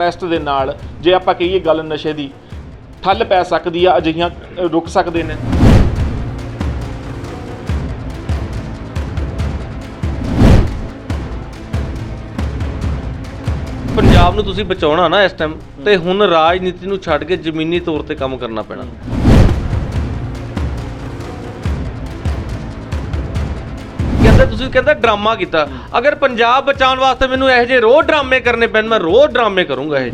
Test ਦੇ ਨਾਲ ਜੇ ਆਪਾਂ ਕਹੀਏ ਗੱਲ ਨਸ਼ੇ ਦੀ, ਠੱਲ ਪੈ ਸਕਦੀ ਆ, ਅਜਿਹੀਆਂ ਰੁਕ ਸਕਦੇ ਨੇ। ਪੰਜਾਬ ਨੂੰ ਤੁਸੀਂ ਬਚਾਉਣਾ ਨਾ ਇਸ ਟਾਈਮ ਤੇ ਹੁਣ ਰਾਜਨੀਤੀ ਨੂੰ ਛੱਡ ਕੇ ਜ਼ਮੀਨੀ ਤੌਰ ਤੇ ਕੰਮ ਕਰਨਾ ਪੈਣਾ। ਕਹਿੰਦੇ ਤੁਸੀਂ ਕਹਿੰਦਾ ਡਰਾਮਾ ਕੀਤਾ। ਅਗਰ ਪੰਜਾਬ ਬਚਾਉਣ ਵਾਸਤੇ ਮੈਨੂੰ ਇਹੋ ਜਿਹੇ ਰੋਜ਼ ਡਰਾਮੇ ਕਰਨੇ ਪੈਣ ਮੈਂ ਰੋਜ਼ ਡਰਾਮੇ ਕਰੂੰਗਾ ਇਹ।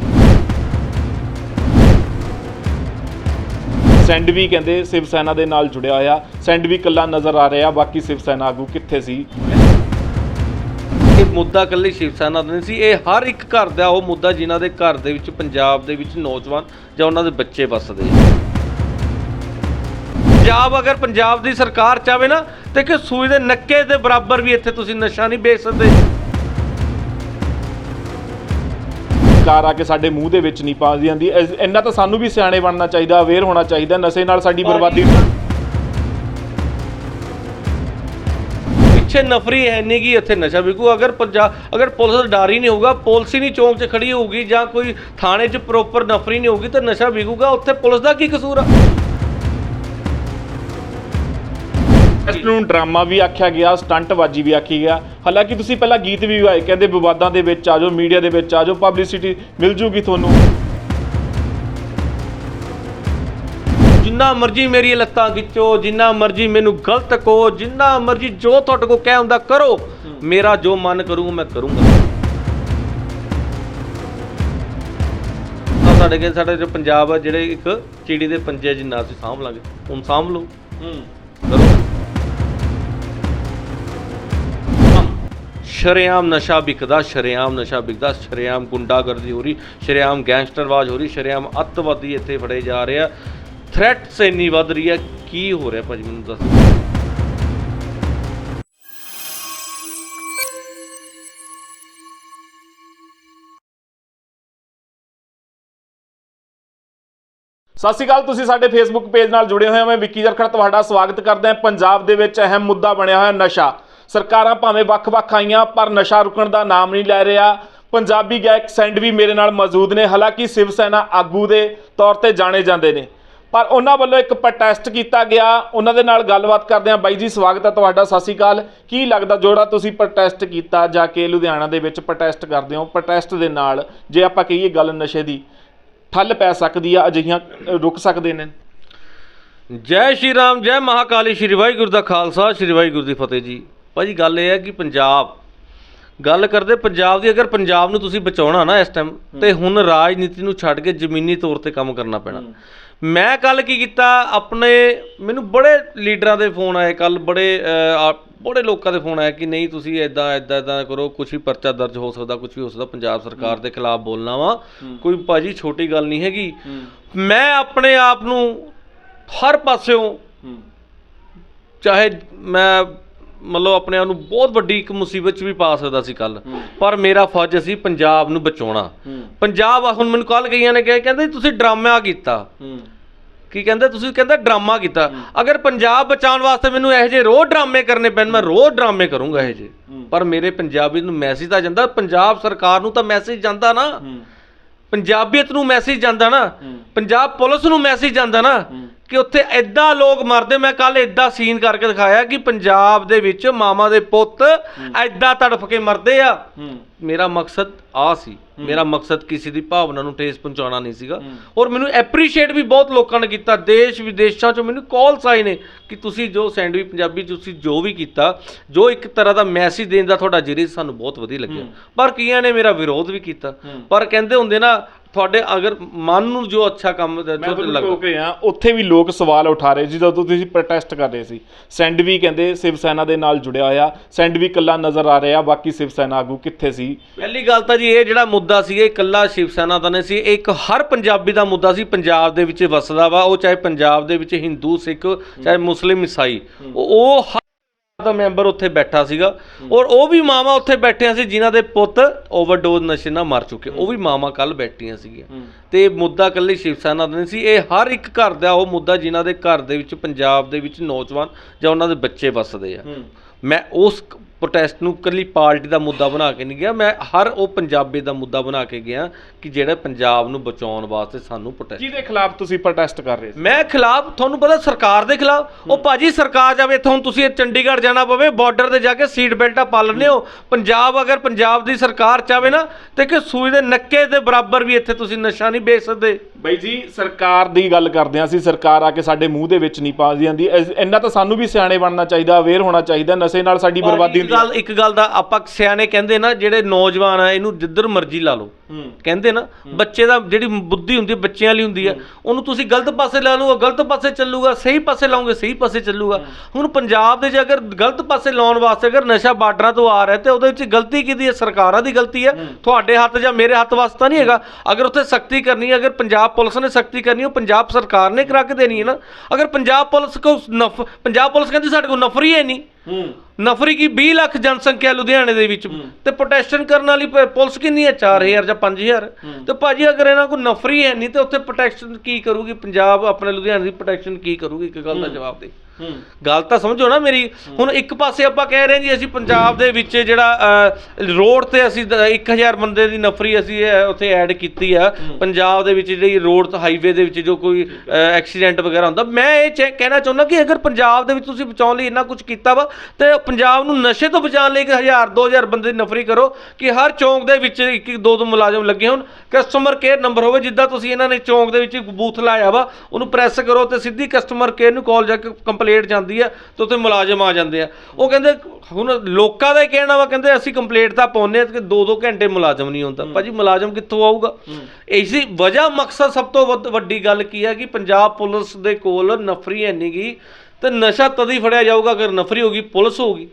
ਸੈਂਡਵੀ ਕਹਿੰਦੇ ਸ਼ਿਵ ਸੈਨਾ ਦੇ ਨਾਲ ਜੁੜਿਆ ਹੋਇਆ। ਸੈਂਡਵੀ ਕੱਲਾ ਨਜ਼ਰ ਆ ਰਿਹਾ ਬਾਕੀ ਸ਼ਿਵ ਸੈਨਾ ਆਗੂ ਕਿੱਥੇ ਸੀ? ਇਹ ਮੁੱਦਾ ਇਕੱਲੇ ਸ਼ਿਵ ਸੈਨਾ ਦਾ ਨਹੀਂ ਸੀ ਇਹ ਹਰ ਇੱਕ ਘਰ ਦਾ ਉਹ ਮੁੱਦਾ ਜਿਨ੍ਹਾਂ ਦੇ ਘਰ ਦੇ ਵਿੱਚ ਪੰਜਾਬ ਦੇ ਵਿੱਚ ਨੌਜਵਾਨ ਜਾਂ ਉਹਨਾਂ ਦੇ ਬੱਚੇ ਵੱਸਦੇ ਆ। ਪੰਜਾਬ ਅਗਰ ਪੰਜਾਬ ਦੀ ਸਰਕਾਰ ਚਾਵੇ ਨਾ ਤੇ ਕਿ ਸੂਈ ਦੇ ਨੱਕੇ ਦੇ ਬਰਾਬਰ ਵੀ ਇੱਥੇ ਤੁਸੀਂ ਨਸ਼ਾ ਨਹੀਂ ਵੇਚ ਸਕਦੇ। ਕਾਰ ਆ ਕੇ ਸਾਡੇ ਮੂੰਹ ਦੇ ਵਿੱਚ ਨਹੀਂ ਪਾ ਜਾਂਦੀ। ਇੰਨਾ ਤਾਂ ਸਾਨੂੰ ਵੀ ਸਿਆਣੇ ਬਣਨਾ ਚਾਹੀਦਾ ਅਵੇਅਰ ਹੋਣਾ ਚਾਹੀਦਾ ਨਸ਼ੇ ਨਾਲ ਸਾਡੀ ਬਰਬਾਦੀ। ਪਿੱਛੇ ਨਫਰੀ ਹੈ ਨਹੀਂ ਕਿ ਇੱਥੇ ਨਸ਼ਾ ਵਿਕੂ। ਅਗਰ ਪੰਜਾਬ ਅਗਰ ਪੁਲਿਸ ਦਾ ਡਰ ਹੀ ਨਹੀਂ ਹੋਊਗਾ ਪੁਲਿਸ ਹੀ ਨਹੀਂ ਚੌਂਕ 'ਚ ਖੜੀ ਹੋਊਗੀ ਜਾਂ ਕੋਈ ਥਾਣੇ 'ਚ ਪ੍ਰੋਪਰ ਨਫਰੀ ਨਹੀਂ ਹੋਊਗੀ ਤਾਂ ਨਸ਼ਾ ਵਿਕੂਗਾ। ਉੱਥੇ ਪੁਲਿਸ ਦਾ ਕੀ ਕਸੂਰ ਆ? ਇਸ ਨੂੰ ਡਰਾਮਾ ਵੀ ਆਖਿਆ ਗਿਆ ਸਟੰਟਬਾਜੀ ਵੀ ਆਖੀ ਗਿਆ। ਹਾਲਾਂਕਿ ਤੁਸੀਂ ਪਹਿਲਾਂ ਗੀਤ ਵੀ ਗਾਏ ਕਹਿੰਦੇ ਵਿਵਾਦਾਂ ਦੇ ਵਿੱਚ ਆ ਜਾਓ ਮੀਡੀਆ ਦੇ ਵਿੱਚ ਆ ਜਾਓ ਪਬਲਿਸਿਟੀ ਮਿਲ ਜੂਗੀ ਤੁਹਾਨੂੰ। ਜਿੰਨਾ ਮਰਜ਼ੀ ਮੇਰੀ ਲੱਤਾਂ ਖਿੱਚੋ ਜਿੰਨਾ ਮਰਜ਼ੀ ਮੈਨੂੰ ਗਲਤ ਕਹੋ ਜਿੰਨਾ ਮਰਜ਼ੀ ਜੋ ਤੁਹਾਡੇ ਕੋ ਕਹਿ ਹੁੰਦਾ ਕਰੋ। ਮੇਰਾ ਜੋ ਮਨ ਕਰੂ ਮੈਂ ਕਰੂੰਗਾ। ਸਾਡੇ ਕੇ ਸਾਡੇ ਜੋ ਪੰਜਾਬ ਆ ਜਿਹੜੇ ਇੱਕ ਚਿੜੀ ਦੇ ਪੰਜੇ ਜਿੰਨਾ ਅਸੀਂ ਸਾਂਭ ਲਾਂਗੇ ਹੁਣ ਸਾਂਭ ਲਓ। ਕਰੋ। ਸ਼ਰੇਆਮ ਨਸ਼ਾ ਵਿਕਦਾ, ਸ਼ਰੇਆਮ ਨਸ਼ਾ ਵਿਕਦਾ, ਸ਼ਰੇਆਮ ਗੁੰਡਾਗਰਦੀ ਹੋ ਰਹੀ, ਸ਼ਰੇਆਮ ਗੈਂਗਸਟਰਵਾਜ ਹੋ ਰਹੀ, ਸ਼ਰੇਆਮ ਅੱਤਵਾਦੀ ਇੱਥੇ ਫੜੇ ਜਾ ਰਹੇ ਆ। ਥ੍ਰੈਟਸ ਇੰਨੀ ਵੱਧ ਰਹੀ ਹੈ, ਕੀ ਹੋ ਰਿਹਾ ਭਾਜੀ ਮੈਨੂੰ ਦੱਸੋ ਸਤਿ ਸ਼੍ਰੀ ਅਕਾਲ, ਤੁਸੀਂ ਸਾਡੇ ਫੇਸਬੁੱਕ ਪੇਜ ਨਾਲ ਜੁੜੇ ਹੋਏ ਹੋ। ਮੈਂ ਵਿੱਕੀ ਜਰਖੜ, ਤੁਹਾਡਾ ਸਵਾਗਤ ਕਰਦਾ ਹਾਂ। ਪੰਜਾਬ ਦੇ ਵਿੱਚ ਅਹਿਮ ਮੁੱਦਾ ਬਣਿਆ ਹੋਇਆ ਨਸ਼ਾ। ਸਰਕਾਰਾਂ ਭਾਵੇਂ ਵੱਖ-ਵੱਖ ਆਈਆਂ, ਪਰ ਨਸ਼ਾ ਰੁਕਣ ਦਾ ਨਾਮ ਨਹੀਂ ਲੈ ਰਿਹਾ। ਪੰਜਾਬੀ ਗਾਇਕ ਸੈਂਡ ਵੀ ਮੇਰੇ ਨਾਲ ਮੌਜੂਦ ਨੇ। ਹਾਲਾਂਕਿ ਸ਼ਿਵ ਸੈਨਾ ਆਗੂ ਦੇ ਤੌਰ ਤੇ ਜਾਣੇ ਜਾਂਦੇ ਨੇ। ਪਰ ਉਹਨਾਂ ਵੱਲੋਂ ਇੱਕ ਪ੍ਰੋਟੈਸਟ ਕੀਤਾ ਗਿਆ। ਉਹਨਾਂ ਦੇ ਨਾਲ ਗੱਲਬਾਤ ਕਰਦੇ ਹਾਂ। ਬਾਈ ਜੀ, ਸਵਾਗਤ ਹੈ ਤੁਹਾਡਾ। ਸਤਿ ਸ਼੍ਰੀ ਅਕਾਲ। ਕੀ ਲੱਗਦਾ ਜਿਹੜਾ ਤੁਸੀਂ ਪ੍ਰੋਟੈਸਟ ਕੀਤਾ ਜਾ ਕੇ ਲੁਧਿਆਣਾ ਦੇ ਵਿੱਚ ਪ੍ਰੋਟੈਸਟ ਕਰਦੇ ਹੋ? ਪ੍ਰੋਟੈਸਟ ਦੇ ਨਾਲ ਜੇ ਆਪਾਂ ਕਹੀਏ ਗੱਲ ਨਸ਼ੇ ਦੀ, ਠੱਲ ਪੈ ਸਕਦੀ ਆ, ਅਜਿਹੀਆਂ ਰੁਕ ਸਕਦੇ ਨੇ। ਜੈ ਸ਼੍ਰੀ ਰਾਮ, ਜੈ ਮਹਾਕਾਲੀ। ਸ਼੍ਰੀ ਵਾਹਿਗੁਰੂ ਦਾ ਖਾਲਸਾ। ਸ਼੍ਰੀ ਵਾਹਿਗੁਰੂ ਦੀ ਫਤਿਹ ਜੀ। ਭਾਜੀ ਗੱਲ ਇਹ ਹੈ ਕਿ ਪੰਜਾਬ ਗੱਲ ਕਰਦੇ ਪੰਜਾਬ ਦੀ ਅਗਰ ਪੰਜਾਬ ਨੂੰ ਤੁਸੀਂ ਬਚਾਉਣਾ ਨਾ ਇਸ ਟਾਈਮ ਤੇ ਹੁਣ ਰਾਜਨੀਤੀ ਨੂੰ ਛੱਡ ਕੇ ਜ਼ਮੀਨੀ ਤੌਰ ਤੇ ਕੰਮ ਕਰਨਾ ਪੈਣਾ। ਮੈਂ ਕੱਲ ਕੀ ਕੀਤਾ ਆਪਣੇ ਮੈਨੂੰ ਬੜੇ ਲੀਡਰਾਂ ਦੇ ਫੋਨ ਆਏ ਕੱਲ ਬੜੇ ਬੜੇ ਲੋਕਾਂ ਦੇ ਫੋਨ ਆਏ ਕਿ ਨਹੀਂ ਤੁਸੀਂ ਐਦਾਂ ਐਦਾਂ ਐਦਾਂ ਕਰੋ ਕੁਛ ਵੀ ਪਰਚਾ ਦਰਜ ਹੋ ਸਕਦਾ ਕੁਛ ਵੀ ਹੋ ਸਕਦਾ ਪੰਜਾਬ ਸਰਕਾਰ ਦੇ ਖਿਲਾਫ ਬੋਲਣਾ ਵਾ। ਕੋਈ ਭਾਜੀ ਛੋਟੀ ਗੱਲ ਨਹੀਂ ਹੈਗੀ। ਮੈਂ ਆਪਣੇ ਆਪ ਨੂੰ ਹਰ ਪਾਸਿਓਂ ਚਾਹੇ ਮੈਂ ਮਤਲਬ ਆਪਣੇ ਆਪ ਨੂੰ ਬਹੁਤ ਵੱਡੀ ਇੱਕ ਮੁਸੀਬਤ 'ਚ ਵੀ ਪਾ ਸਕਦਾ ਸੀ ਕੱਲ ਪਰ ਮੇਰਾ ਫਰਜ਼ ਸੀ ਪੰਜਾਬ ਨੂੰ ਬਚਾਉਣਾ। ਪੰਜਾਬ ਆ ਹੁਣ ਮੈਨੂੰ ਕੱਲ ਗਈਆਂ ਨੇ ਕਿਹਾ ਕਹਿੰਦੇ ਤੁਸੀਂ ਡਰਾਮਾ ਕੀਤਾ। ਕੀ ਕਹਿੰਦੇ? ਤੁਸੀਂ ਕਹਿੰਦਾ ਡਰਾਮਾ ਕੀਤਾ। ਅਗਰ ਪੰਜਾਬ ਬਚਾਉਣ ਵਾਸਤੇ ਮੈਨੂੰ ਇਹੋ ਜਿਹੇ ਰੋਜ਼ ਡਰਾਮੇ ਕਰਨੇ ਪੈਣ ਮੈਂ ਰੋਜ਼ ਡਰਾਮੇ ਕਰੂੰਗਾ ਇਹ ਜਿਹੇ। ਪਰ ਮੇਰੇ ਪੰਜਾਬੀ ਨੂੰ ਮੈਸੇਜ ਤਾਂ ਜਾਂਦਾ ਪੰਜਾਬ ਸਰਕਾਰ ਨੂੰ ਤਾਂ ਮੈਸੇਜ ਜਾਂਦਾ ਨਾ। ਪੰਜਾਬੀਅਤ ਨੂੰ ਮੈਸੇਜ ਜਾਂਦਾ ਨਾ। ਪੰਜਾਬ ਪੁਲਿਸ ਨੂੰ ਮੈਸੇਜ ਜਾਂਦਾ ਨਾ। ਕਿ ਉੱਥੇ ਐਦਾਂ ਲੋਕ ਮਰਦੇ ਮੈਂ ਕੱਲ ਐਦਾਂ ਸੀਨ ਕਰਕੇ ਦਿਖਾਇਆ ਕਿ ਪੰਜਾਬ ਦੇ ਵਿੱਚ ਮਾਮਾ ਦੇ ਪੁੱਤ ਐਦਾਂ ਤੜਫ ਕੇ ਮਰਦੇ ਆ। ਮੇਰਾ ਮਕਸਦ ਆ ਸੀ। ਮੇਰਾ ਮਕਸਦ ਕਿਸੇ ਦੀ ਭਾਵਨਾ ਨੂੰ ਠੇਸ ਪਹੁੰਚਾਉਣਾ ਨਹੀਂ ਸੀਗਾ। ਔਰ ਮੈਨੂੰ ਐਪਰੀਸ਼ੀਏਟ ਵੀ ਬਹੁਤ ਲੋਕਾਂ ਨੇ ਕੀਤਾ। ਦੇਸ਼ ਵਿਦੇਸ਼ਾਂ ਚੋਂ ਮੈਨੂੰ ਕਾਲਸ ਆਏ ਨੇ ਕਿ ਤੁਸੀਂ ਜੋ ਸੈਂਡਵੀ ਪੰਜਾਬੀ ਤੁਸੀਂ ਜੋ ਵੀ ਕੀਤਾ ਜੋ ਇੱਕ ਤਰ੍ਹਾਂ ਦਾ ਮੈਸੇਜ ਦੇਣ ਦਾ ਤੁਹਾਡਾ ਜਰੀਆ ਸਾਨੂੰ ਬਹੁਤ ਵਧੀਆ ਲੱਗਿਆ। ਪਰ ਕਈਆਂ ਨੇ ਮੇਰਾ ਵਿਰੋਧ ਵੀ ਕੀਤਾ। ਪਰ ਕਹਿੰਦੇ ਹੁੰਦੇ ਨਾ ਤੁਹਾਡੇ ਅਗਰ ਮਨ ਨੂੰ ਜੋ ਅੱਛਾ ਕੰਮ ਮੈਂ ਜੋ ਤੁਹਾਨੂੰ ਰੋਕ ਰਿਹਾ ਉੱਥੇ ਵੀ ਲੋਕ ਸਵਾਲ ਉਠਾ ਰਹੇ ਸੀ ਜਦੋਂ ਤੁਸੀਂ ਪ੍ਰੋਟੈਸਟ ਕਰ ਰਹੇ ਸੀ। ਸੈਂਡਵੀ ਕਹਿੰਦੇ ਸ਼ਿਵ ਸੈਨਾ ਦੇ ਨਾਲ ਜੁੜਿਆ ਹੋਇਆ ਸੈਂਡਵੀ ਕੱਲਾ ਨਜ਼ਰ ਆ ਰਿਹਾ ਬਾਕੀ ਸ਼ਿਵ ਸੈਨਾ ਆਗੂ ਕਿੱਥੇ ਸੀ? ਪਹਿਲੀ ਗੱਲ ਤਾਂ ਜੀ ਇਹ ਜਿਹੜਾ ਮੁੱਦਾ ਸੀ ਇਹ ਇਕੱਲਾ ਸ਼ਿਵ ਸੈਨਾ ਦਾ ਨਹੀਂ ਸੀ ਇਹ ਇੱਕ ਹਰ ਪੰਜਾਬੀ ਦਾ ਮੁੱਦਾ ਸੀ ਪੰਜਾਬ ਦੇ ਵਿੱਚ ਵਸਦਾ ਵਾ ਉਹ ਚਾਹੇ ਪੰਜਾਬ ਦੇ ਵਿੱਚ ਹਿੰਦੂ ਸਿੱਖ ਚਾਹੇ ਮੁਸਲਿਮ ਈਸਾਈ ਉਹ- ਉਹ ਹਰ ਦਾ ਮੈਂਬਰ ਉੱਥੇ ਬੈਠਾ ਸੀਗਾ ਔਰ ਉਹ ਵੀ ਮਾਵਾ ਉੱਥੇ ਬੈਠੀਆਂ ਸੀ ਜਿਨ੍ਹਾਂ ਦੇ ਪੁੱਤ ਓਵਰਡੋਜ਼ ਨਸ਼ੇ ਨਾਲ ਮਰ ਚੁੱਕੇ। ਉਹ ਵੀ ਮਾਵਾ ਕੱਲ ਬੈਠੀਆਂ ਸੀਗੀਆਂ। ਤੇ ਇਹ ਮੁੱਦਾ ਇਕੱਲੇ ਸ਼ਿਵ ਸੈਨਾ ਦਾ ਨਹੀਂ ਸੀ ਇਹ ਹਰ ਇੱਕ ਘਰ ਦਾ ਉਹ ਮੁੱਦਾ ਜਿਨ੍ਹਾਂ ਦੇ ਘਰ ਦੇ ਵਿੱਚ ਪੰਜਾਬ ਦੇ ਵਿੱਚ ਨੌਜਵਾਨ ਜਾਂ ਉਹਨਾਂ ਦੇ ਬੱਚੇ ਵੱਸਦੇ ਆ। ਮੈਂ ਉਸ ਪ੍ਰੋਟੈਸਟ ਨੂੰ ਇਕੱਲੀ ਪਾਰਟੀ ਦਾ ਮੁੱਦਾ ਬਣਾ ਕੇ ਨਹੀਂ ਗਿਆ। ਮੈਂ ਹਰ ਉਹ ਪੰਜਾਬੀ ਦਾ ਮੁੱਦਾ ਬਣਾ ਕੇ ਗਿਆ ਕਿ ਜਿਹੜਾ ਪੰਜਾਬ ਨੂੰ ਬਚਾਉਣ ਵਾਸਤੇ ਸਾਨੂੰ ਪ੍ਰੋਟੈਸਟ ਕਿਹਦੇ ਖਿਲਾਫ ਤੁਸੀਂ ਪ੍ਰੋਟੈਸਟ ਕਰ ਰਹੇ ਸੀ? ਮੈਂ ਖਿਲਾਫ ਤੁਹਾਨੂੰ ਪਤਾ ਸਰਕਾਰ ਦੇ ਖਿਲਾਫ। ਉਹ ਭਾਜੀ ਸਰਕਾਰ ਜਾਵੇ ਇੱਥੋਂ ਹੁਣ ਤੁਸੀਂ ਚੰਡੀਗੜ੍ਹ ਜਾਣਾ ਪਵੇ ਬਾਰਡਰ ਤੇ ਜਾ ਕੇ ਸੀਟ ਬੈਲਟਾਂ ਪਾ ਲੈਂਦੇ ਹੋ। ਪੰਜਾਬ ਅਗਰ ਪੰਜਾਬ ਦੀ ਸਰਕਾਰ ਚਾਵੇ ਨਾ ਤੇ ਕਿ ਸੂਈ ਦੇ ਨੱਕੇ ਦੇ ਬਰਾਬਰ ਵੀ ਇੱਥੇ ਤੁਸੀਂ ਨਸ਼ਾ ਨਹੀਂ ਵੇਚ ਸਕਦੇ। ਬਈ ਜੀ ਸਰਕਾਰ ਦੀ ਗੱਲ ਕਰਦੇ ਹਾਂ ਅਸੀਂ ਸਰਕਾਰ ਆ ਕੇ ਸਾਡੇ ਮੂੰਹ ਦੇ ਵਿੱਚ ਨਹੀਂ ਪਾ ਜਾਂਦੀ। ਇੰਨਾ ਤਾਂ ਸਾਨੂੰ ਵੀ ਸਿਆਣੇ ਬਣਨਾ ਚਾਹੀਦਾ ਅਵੇਅਰ ਹੋਣਾ ਚਾਹੀਦਾ ਨਸ਼ੇ ਨਾਲ ਸਾਡੀ ਬਰਬਾਦੀ ਇੱਕ ਗੱਲ ਇੱਕ ਗੱਲ ਦਾ ਆਪਾਂ ਸਿਆਣੇ ਕਹਿੰਦੇ ਨਾ ਜਿਹੜੇ ਨੌਜਵਾਨ ਆ ਇਹਨੂੰ ਜਿੱਧਰ ਮਰਜ਼ੀ ਲਾ ਲਓ। ਕਹਿੰਦੇ ਨਾ ਬੱਚੇ ਦਾ ਜਿਹੜੀ ਬੁੱਧੀ ਹੁੰਦੀ ਬੱਚਿਆਂ ਲਈ ਹੁੰਦੀ ਹੈ ਉਹਨੂੰ ਤੁਸੀਂ ਗਲਤ ਪਾਸੇ ਲਾ ਲਓਗੇ ਗਲਤ ਪਾਸੇ ਚੱਲੂਗਾ ਸਹੀ ਪਾਸੇ ਲਾਉਂਗੇ ਸਹੀ ਪਾਸੇ ਚੱਲੂਗਾ। ਹੁਣ ਪੰਜਾਬ ਦੇ ਜੇ ਅਗਰ ਗਲਤ ਪਾਸੇ ਲਾਉਣ ਵਾਸਤੇ ਅਗਰ ਨਸ਼ਾ ਬਾਰਡਰਾਂ ਤੋਂ ਆ ਰਿਹਾ ਤੇ ਉਹਦੇ ਵਿੱਚ ਗਲਤੀ ਕਿਹਦੀ ਹੈ? ਸਰਕਾਰਾਂ ਦੀ ਗਲਤੀ ਹੈ। ਤੁਹਾਡੇ ਹੱਥ ਜਾਂ ਮੇਰੇ ਹੱਥ ਵਾਸਤਾ ਨਹੀਂ ਹੈਗਾ। ਅਗਰ ਉੱਥੇ ਸਖਤੀ ਕਰਨੀ ਹੈ ਅਗਰ ਪੰਜਾਬ ਪੁਲਿਸ ਨੇ ਸਖਤੀ ਕਰਨੀ ਹੈ ਉਹ ਪੰਜਾਬ ਸਰਕਾਰ ਨੇ ਕਰਾ ਕੇ ਦੇਣੀ ਹੈ ਨਾ। ਅਗਰ ਪੰਜਾਬ ਪੁਲਿਸ ਕੋ ਨਫ ਪੰਜਾਬ ਪੁਲਿਸ ਕਹਿੰਦੀ ਸਾਡੇ ਕੋਲ ਨਫਰੀ ਹੈ ਨਹੀਂ। ਨਫਰੀ ਕੀ 20 ਲੱਖ ਜਨਸੰਖਿਆ ਲੁਧਿਆਣੇ ਦੇ ਵਿੱਚ। ਤੇ ਪ੍ਰੋਟੈਸਟਨ ਕਰਨ ਵਾਲੀ ਪੁਲਿਸ ਕਿੰਨੀ ਹੈ? 4000 ਜਾਂ 5000 ਤੇ ਭਾਜੀ ਅਗਰ ਇਹਨਾਂ ਕੋਲ ਨਫਰੀ ਹੈ ਨਹੀਂ ਤੇ ਉੱਥੇ ਪ੍ਰੋਟੈਕਸ਼ਨ ਕੀ ਕਰੂਗੀ? ਪੰਜਾਬ ਆਪਣੇ ਲੁਧਿਆਣੇ ਦੀ ਪ੍ਰੋਟੈਕਸ਼ਨ ਕੀ ਕਰੂਗੀ? ਇੱਕ ਗੱਲ ਦਾ ਜਵਾਬ ਦੇ। ਗੱਲ ਤਾਂ ਸਮਝੋ ਨਾ ਮੇਰੀ। ਹੁਣ ਇੱਕ ਪਾਸੇ ਆਪਾਂ ਕਹਿ ਰਹੇ ਜੀ, ਅਸੀਂ ਪੰਜਾਬ ਦੇ ਵਿੱਚ ਜਿਹੜਾ ਰੋਡ ਤੇ ਅਸੀਂ 1000 ਬੰਦੇ ਦੀ ਨਫਰੀ ਅਸੀਂ ਉੱਥੇ ਐਡ ਕੀਤੀ ਆ। ਪੰਜਾਬ ਦੇ ਵਿੱਚ ਜਿਹੜੀ ਰੋਡ ਤੇ ਹਾਈਵੇ ਦੇ ਵਿੱਚ ਜੋ ਕੋਈ ਐਕਸੀਡੈਂਟ ਵਗੈਰਾ ਹੁੰਦਾ, ਮੈਂ ਇਹ ਚੈ- ਕਹਿਣਾ ਚਾਹੁੰਦਾ ਕਿ ਅਗਰ ਪੰਜਾਬ ਦੇ ਵਿੱਚ ਤੁਸੀਂ ਬਚਾਉਣ ਲਈ ਇੰਨਾ ਕੁਝ ਕੀਤਾ ਵਾ, ਤੇ ਪੰਜਾਬ ਨੂੰ ਨਸ਼ੇ ਤੋਂ ਬਚਾਉਣ ਲਈ 1000 2000 ਬੰਦੇ ਦੀ ਨਫਰੀ ਕਰੋ ਕਿ ਹਰ ਚੌਂਕ ਦੇ ਵਿੱਚ ਇੱਕ ਇੱਕ ਦੋ ਦੋ ਮੁਲਾਜ਼ਮ ਲੱਗੇ ਹੋਣ। ਕਸਟਮਰ ਕੇਅਰ ਨੰਬਰ ਹੋਵੇ, ਜਿੱਦਾਂ ਤੁਸੀਂ ਇਹਨਾਂ ਨੇ ਚੌਂਕ ਦੇ ਵਿੱਚ ਬੂਥ ਲਾਇਆ ਵਾ, ਉਹਨੂੰ ਪ੍ਰੈਸ ਕਰੋ ਤੇ ਸਿੱਧੀ ਕਸਟਮਰ ਕੇਅਰ ਨੂੰ ਕਾਲ ਜਾ ਕੇ ਕੰਪਲੇਂਟ ਜਾਂਦੀ ਆ ਤੇ ਉੱਥੇ ਮੁਲਾਜ਼ਮ ਆ ਜਾਂਦੇ ਆ। ਉਹ ਕਹਿੰਦੇ ਹੁਣ ਲੋਕਾਂ ਦਾ ਹੀ ਕਹਿਣਾ ਵਾ ਕਹਿੰਦੇ ਅਸੀਂ ਕੰਪਲੇਂਟ ਤਾਂ ਪਾਉਂਦੇ ਆ ਕਿ 2-2 ਘੰਟੇ ਮੁਲਾਜ਼ਮ ਨਹੀਂ ਹੁੰਦਾ। ਭਾਜੀ ਮੁਲਾਜ਼ਮ ਕਿੱਥੋਂ ਆਊਗਾ? ਇਸੀ ਵਜ੍ਹਾ ਮਕਸਦ ਸਭ ਤੋਂ ਵੱਡੀ ਗੱਲ ਕੀ ਹੈ ਕਿ ਪੰਜਾਬ ਪੁਲਿਸ ਦੇ ਕੋਲ ਨਫਰੀ ਹੈ ਨੀ ਗੀ ਤੇ ਨਸ਼ਾ ਤਦ ਹੀ ਫੜਿਆ ਜਾਊਗਾ ਅਗਰ ਨਫਰੀ ਹੋਗੀ ਪੁਲਿਸ ਹੋਗੀ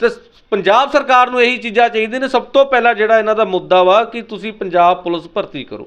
ਤੇ ਪੰਜਾਬ ਸਰਕਾਰ ਨੂੰ ਇਹੀ ਚੀਜ਼ਾਂ ਚਾਹੀਦੀਆਂ ਨੇ। ਸਭ ਤੋਂ ਪਹਿਲਾਂ ਜਿਹੜਾ ਇਹਨਾਂ ਦਾ ਮੁੱਦਾ ਵਾ ਕਿ ਤੁਸੀਂ ਪੰਜਾਬ ਪੁਲਿਸ ਭਰਤੀ ਕਰੋ।